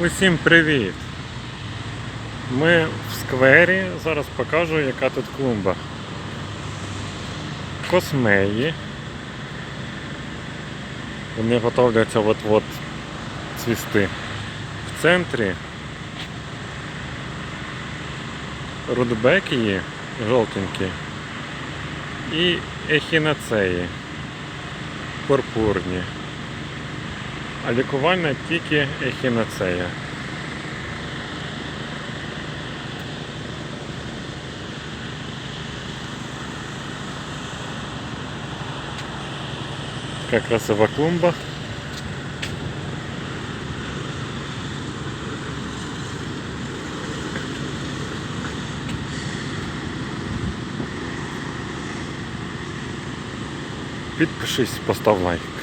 Усім привіт! Ми в сквері. Зараз покажу, яка тут клумба. Космеї. Вони готовляться от-от цвісти. В центрі рудбекії жовтенькі і ехінацеї пурпурні. А лікувальна тільки ехінацея. Така красива клумба. Підпишись, постав лайк.